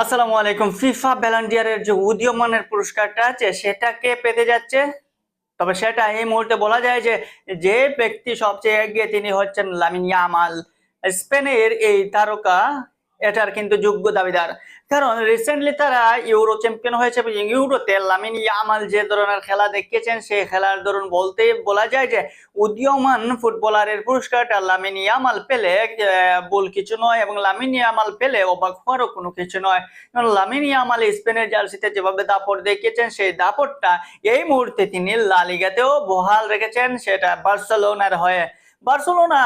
আসসালামু আলাইকুম। ফিফা ব্যালান্ডিয়ারের যে উদীয়মানের পুরস্কারটা আছে সেটাকে পেতে যাচ্ছে? তবে সেটা এই মুহূর্তে বলা যায় যে যে ব্যক্তি সবচেয়ে এগিয়ে তিনি হচ্ছেন লামিন ইয়ামাল। স্পেনের এই তারকা এটার কিন্তু যোগ্য দাবিদার। কারণ রিসেন্টলি তারা ইউরো চ্যাম্পিয়ন হয়েছে ইউরোতে লামিন ইয়ামাল যে ধরনের খেলা দেখিয়েছেন, সেই খেলার ধরুন বলতে বলা যায় যে উদীয়মান ফুটবলারের পুরস্কারটা লামিন ইয়ামাল পেলে বল কিছু নয় এবং লামিন ইয়ামাল পেলে অবাক হওয়ারও কোনো কিছু নয়। কারণ লামিন ইয়ামাল স্পেনের জার্সিতে যেভাবে দাপট দেখিয়েছেন, সেই দাপটটা এই মুহূর্তে তিনি লালিগাতেও বহাল রেখেছেন, সেটা বার্সেলোনার হয়ে। বার্সেলোনা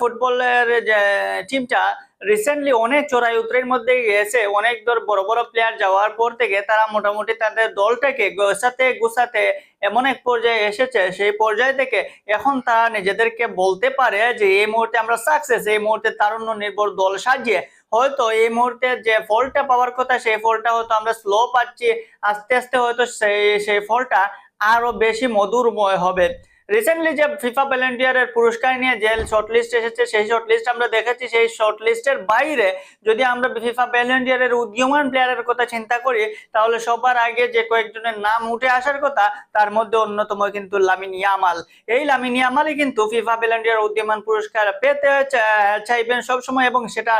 ফুটবলের যে টিমটা রিসেন্টলি অনেক চড়াই উতরের মধ্যে গেছে অনেক দর বড় বড় প্লেয়ার যাওয়ার পর থেকে তারা মোটামুটি তাদের দলটাকে গোছাতে গোছাতে এমন এক পর্যায়ে এসেছে। সেই পর্যায় থেকে এখন তারা নিজেদেরকে বলতে পারে যে, এই মুহূর্তে আমরা সাকসেস এই মুহূর্তে তারুণ্য নির্ভর দল সাজিয়ে হয়তো এই মুহূর্তে যে ফলটা পাওয়ার কথা, সেই ফলটা হয়তো আমরা স্লো পাচ্ছি। আস্তে আস্তে হয়তো সেই সেই ফলটা আরও বেশি মধুরময় হবে। রিসেন্টলি যে ফিফা ভলেন্টিয়ারের পুরস্কার নিয়ে যে শর্ট লিস্ট এসেছে, সেই শর্ট লিস্ট আমরা দেখেছি সেই শর্ট লিস্টের বাইরে যদি আমরা ফিফা ভলেন্টিয়ারের উদীয়মান প্লেয়ারের কথা চিন্তা করি, তাহলে সবার আগে যে কয়েকজনের নাম উঠে আসার কথা, তার মধ্যে অন্যতম কিন্তু লামিন ইয়ামাল এই লামিন ইয়ামালই কিন্তু ফিফা ভলেন্টিয়ার উদীয়মান পুরস্কার পেতে চাইবেন সবসময় এবং সেটা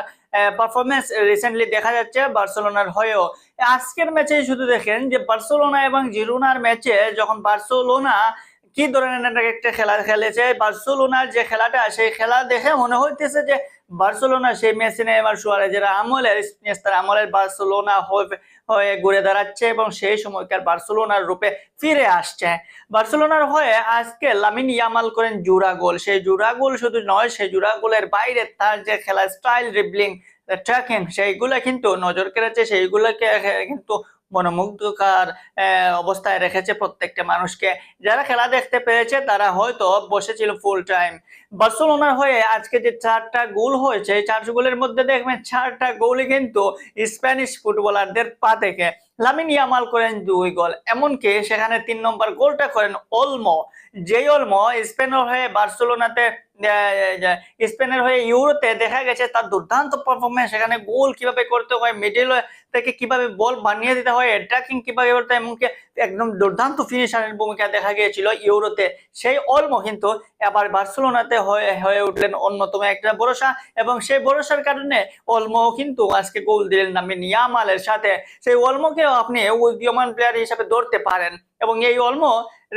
পারফরমেন্স রিসেন্টলি দেখা যাচ্ছে বার্সেলোনার হয়েও। আজকের ম্যাচে শুধু দেখেন যে বার্সেলোনা এবং জিরোনার ম্যাচে যখন বার্সেলোনা কি ধরনের একটা খেলা খেলেছে? বার্সেলোনার যে খেলাটা, সেই খেলা দেখে মনে হইতেছে যে বার্সেলোনা সেই মেসি, নেইমার, সুয়ারেজের আমলের স্পেনের আমলের বার্সেলোনা হয়ে হয়ে ঘুরে দাঁড়াচ্ছে এবং সেই সময়কার বার্সেলোনার রূপে ফিরে আসছে। বার্সেলোনার হয়ে আজকে লামিন ইয়ামাল করেন জুরা গোল। সেই জুরা গোল শুধু নয়, সেই জুরা গোলের বাইরে তার যে খেলা স্টাইল ড্রিবলিং ট্র্যাকিং সেইগুলো কিন্তু নজর কেড়েছে। সেইগুলোকে কিন্তু মনোমুগ্ধকার অবস্থায় রেখেছে প্রত্যেকটা মানুষকে। যারা খেলা দেখতে পেরেছে তারা হয়তো বসেছিল ফুল টাইম বার্সেলোনার হয়ে আজকে যে চারটা গোল হয়েছে, এই চার গোলের মধ্যে দেখবেন চারটা গোলই কিন্তু স্প্যানিশ ফুটবলারদের পা থেকে। লামিন ইয়ামাল করেন দুই গোল, এমনকি সেখানে তিন নম্বর গোলটা করেন অলমো যেই অলমো স্পেনের হয়ে বার্সেলোনাতে স্পেনের হয়ে ইউরোতে দেখা গেছে তার দুর্দান্ত পারফরমেন্স সেখানে গোল কীভাবে করতে হয় মিডিল থেকে কীভাবে বল বানিয়ে দিতে হয় অ্যাটাকিং কীভাবে করতে হয়, এমনকি একদম দুর্দান্ত ফিনিশারের ভূমিকা দেখা গিয়েছিল ইউরোতে। সেই অলমো কিন্তু এবার বার্সেলোনাতে হয়ে হয়ে উঠলেন অন্যতম একটা ভরসা। এবং সেই ভরসার কারণে অলমো কিন্তু আজকে গোল দিলেন নামে নিয়ামালের সাথে। সেই অলমোকেও আপনি উদীয়মান প্লেয়ার হিসাবে ধরতে পারেন। এবং এই অলমো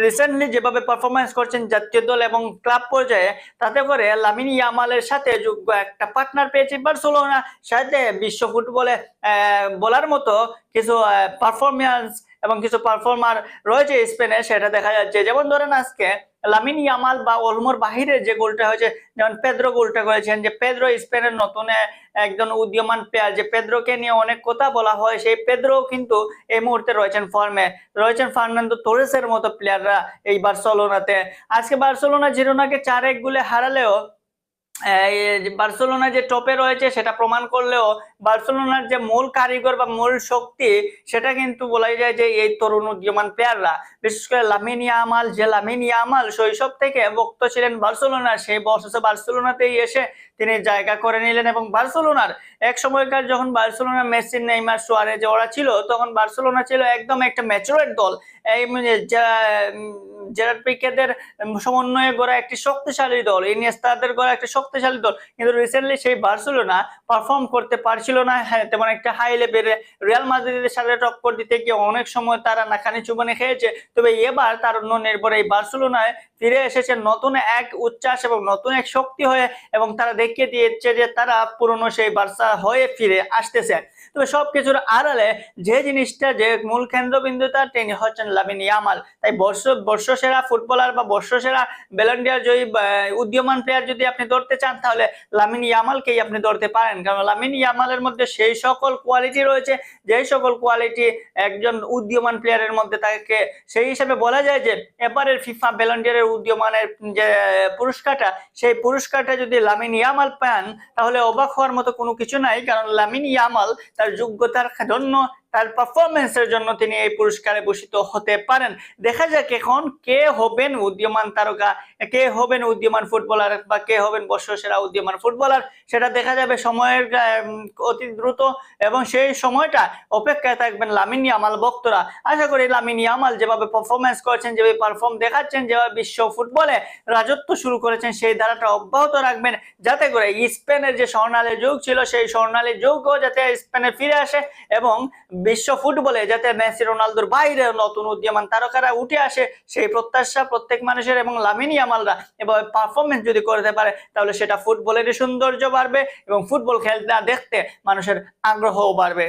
রিসেন্টলি যেভাবে পারফরমেন্স করছেন জাতীয় দল এবং ক্লাব পর্যায়ে, তাতে করে লামিন ইয়ামালের সাথে যোগ্য একটা পার্টনার পেয়েছে বার্সেলোনা সাথে বিশ্ব ফুটবলে বলার মতো কিছু পারফরমেন্স এবং কিছু পারফর্মার রয়েছে স্পেনে, সেটা দেখা যাচ্ছে। যেমন ধরেন আজকে লামিন ইয়ামাল বা অলমোর বাহিরে যে গোলটা হয়েছে, যেমন পেদ্রো গোলটা করেছেন, যে পেদ্রো স্পেনের নতুন একজন উদীয়মান প্লেয়ার যে পেদ্রোকে নিয়ে অনেক কথা বলা হয়, সেই পেদ্রো কিন্তু এই মুহূর্তে রয়েছেন ফর্মে রয়েছেন ফার্নান্দো তোরেসের মতো প্লেয়াররা এই বার্সেলোনাতে। আজকে বার্সেলোনা জিরোনাকে চার এক গুলে হারালেও বার্সেলোনা যে টপে রয়েছে সেটা প্রমাণ করলেও বার্সেলোনার যে মূল কারিগর বা মূল শক্তি সেটা কিন্তু বলাই যায় যে এই তরুণ উদীয়মান প্লেয়াররা বিশেষ করে লামিনিয়া আমাল যে লামিনিয়া আমাল শৈশব থেকে ভক্ত ছিলেন বার্সেলোনা সেই বছর বার্সেলোনাতেই এসে তিনি জায়গা করে নিলেন এবং বার্সেলোনার এক সময়কার যখন বার্সেলোনা মেসি, নেইমার, সুয়ারেজ ওরা ছিল, তখন বার্সেলোনা ছিল একদম একটা ম্যাচুরেট দল। এই যা- জেরার্ড পিকেদের সমন্বয়ে গড়া একটি শক্তিশালী দল, ইনিয়েস্তাদের গড়া একটা শক্তিশালী দল। কিন্তু রিসেন্টলি সেই বার্সেলোনা পারফর্ম করতে পারছিল না। হ্যাঁ তেমন একটা হাই লেভেলে রিয়াল মাদ্রিদের সাথে টক্কর দিতে গিয়ে অনেক সময় তারা নাকানি চুবানি খেয়েছে। তবে এবার তার অন্য নির্ভর এই বার্সেলোনায় ফিরে এসেছে নতুন এক উচ্ছ্বাস এবং নতুন এক শক্তি হয়ে এবং তারা দেখিয়ে দিয়েছে যে তারা পুরনো সেই বার্সা হয়ে ফিরে আসতেছে। তবে সবকিছুর আড়ালে যে জিনিসটা যে মূল কেন্দ্রবিন্দু তার তিনি হচ্ছেন লামিন ইয়ামাল। তাই বর্ষ, বর্ষসেরা ফুটবলার বা বর্ষসেরা বেলন্ডিয়ার জয়ী উদীয়মান প্লেয়ার যদি আপনি ধরতে চান, তাহলে লামিন ইয়ামালকেই আপনি ধরতে পারেন। কারণ লামিন ইয়ামালের মধ্যে সেই সকল কোয়ালিটি রয়েছে, যেই সকল কোয়ালিটি একজন উদীয়মান প্লেয়ারের মধ্যে তাকে, সেই হিসাবে বলা যায় যে, এবারের ফিফা বেলন্ডিয়ারের উদীয়মানের যে পুরস্কারটা, সেই পুরস্কারটা যদি লামিন ইয়ামাল পান, তাহলে অবাক হওয়ার মতো কোনো কিছু নাই। কারণ লামিন ইয়ামাল তার যোগ্যতার জন্য তার পারফরমেন্সের জন্য তিনি এই পুরস্কারে ভূষিত হতে পারেন। দেখা যাক এখন কে হবেন উদীয়মান তারকা, কে হবেন উদীয়মান ফুটবলার বা কে হবেন বর্ষসেরা উদীয়মান ফুটবলার, সেটা দেখা যাবে সময়ের অতি দ্রুত এবং সেই সময়টা অপেক্ষায় থাকবেন লামিন ইয়ামাল ভক্তরা। আশা করি লামিন ইয়ামাল যেভাবে পারফরমেন্স করেছেন, যেভাবে পারফর্ম দেখাচ্ছেন, যেভাবে বিশ্ব ফুটবলে রাজত্ব শুরু করেছেন, সেই ধারাটা অব্যাহত রাখবেন যাতে করে স্পেনের যে স্বর্ণালী যুগ ছিল, সেই স্বর্ণালী যুগও যাতে স্পেনে ফিরে আসে এবং বিশ্ব ফুটবলে যাতে মেসি, রোনালদোর বাইরে নতুন উদ্যমান তারকারা উঠে আসে, সেই প্রত্যাশা প্রত্যেক মানুষের এবং লামিনি আমালরা এভাবে পারফরমেন্স যদি করতে পারে, তাহলে সেটা ফুটবলেরই সৌন্দর্য বাড়বে এবং ফুটবল খেলা দেখতে মানুষের আগ্রহও বাড়বে।